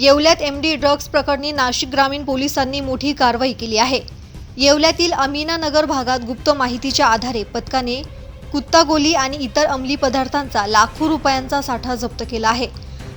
येवल्यात M D drugs प्रकरणी नाशिक ग्रामीण पोलिसांनी मोठी कारवाई केली आहे. येवल्यातील अमीनानगर भागात गुप्त माहितीच्या आधारे पथकाने कुत्तागोली आणि इतर अंमली पदार्थांचा लाखो रुपयांचा साठा जप्त केला आहे.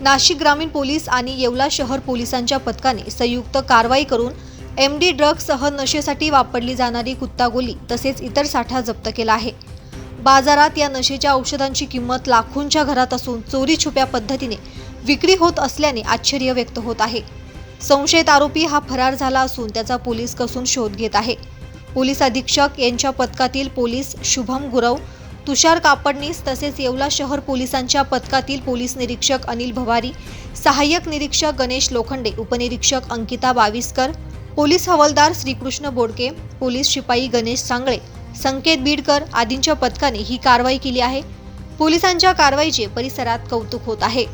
नाशिक ग्रामीण पोलीस आणि येवला शहर पोलिसांच्या पथकाने संयुक्त कारवाई करून एम डी ड्रग्जसह नशेसाठी वापरली जाणारी कुत्तागोली तसेच इतर साठा जप्त केला आहे. बाजारात या नशेच्या औषधांची किंमत लाखोंच्या घरात असून चोरी छुप्या पद्धतीने विक्री होत असल्याने आश्चर्य व्यक्त होत आहे. संशयित आरोपी हा फरार झाला असून त्याचा पोलीस कसून शोध घेत आहे. पोलीस अधीक्षक यांच्या पथकातील पोलीस शुभम गुरव तुषार कापडनीस तसेच येवला शहर पोलिसांच्या पथकातील पोलीस निरीक्षक अनिल भवारी सहाय्यक निरीक्षक गणेश लोखंडे उपनिरीक्षक अंकिता बाविस्कर पोलीस हवालदार श्रीकृष्ण बोडके पोलीस शिपाई गणेश सांगळे संकेत बीडकर आदींच्या पथकाने ही कारवाई केली आहे. पोलिसांच्या कारवाईचे परिसरात कौतुक होत आहे.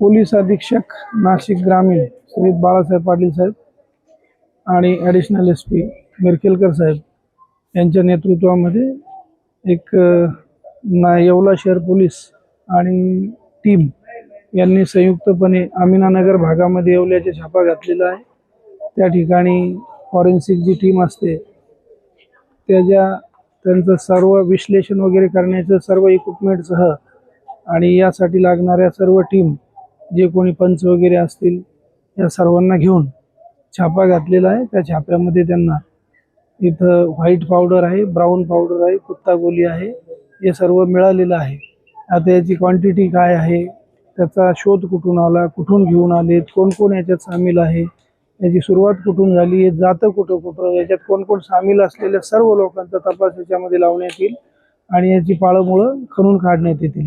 पोलीस अधीक्षक नाशिक ग्रामीण श्री बाळासाहेब पाटील साहेब आणि additional S P Mirkelkar saheb यांच्या नेतृत्वामध्ये एक ना येवला शहर पोलीस आणि टीम यांनी संयुक्तपणे अमिनानगर भागामध्ये येवल्याचे छापा घातलेला आहे. त्या ठिकाणी फॉरेन्सिक जी टीम असते त्याच्या त्यांचं सर्व विश्लेषण वगैरे करण्याचं सर्व इक्विपमेंटसह आणि यासाठी लागणाऱ्या सर्व टीम जे कोणी पंच वगैरे असतील या सर्वांना घेऊन छापा घातलेला आहे. त्या छाप्यामध्ये त्यांना इथं व्हाईट पावडर आहे ब्राऊन पावडर आहे कुत्ता गोली आहे हे सर्व मिळालेलं आहे. आता याची क्वांटिटी काय आहे त्याचा शोध कुठून आला कुठून घेऊन आलेत कोण कोण याच्यात सामील आहे याची सुरुवात कुठून झाली हे जातं कुठं कुठं याच्यात कोण कोण सामील असलेल्या सर्व लोकांचा तपास याच्यामध्ये लावण्यात येईल आणि याची पाळंमुळं खणून काढण्यात येतील.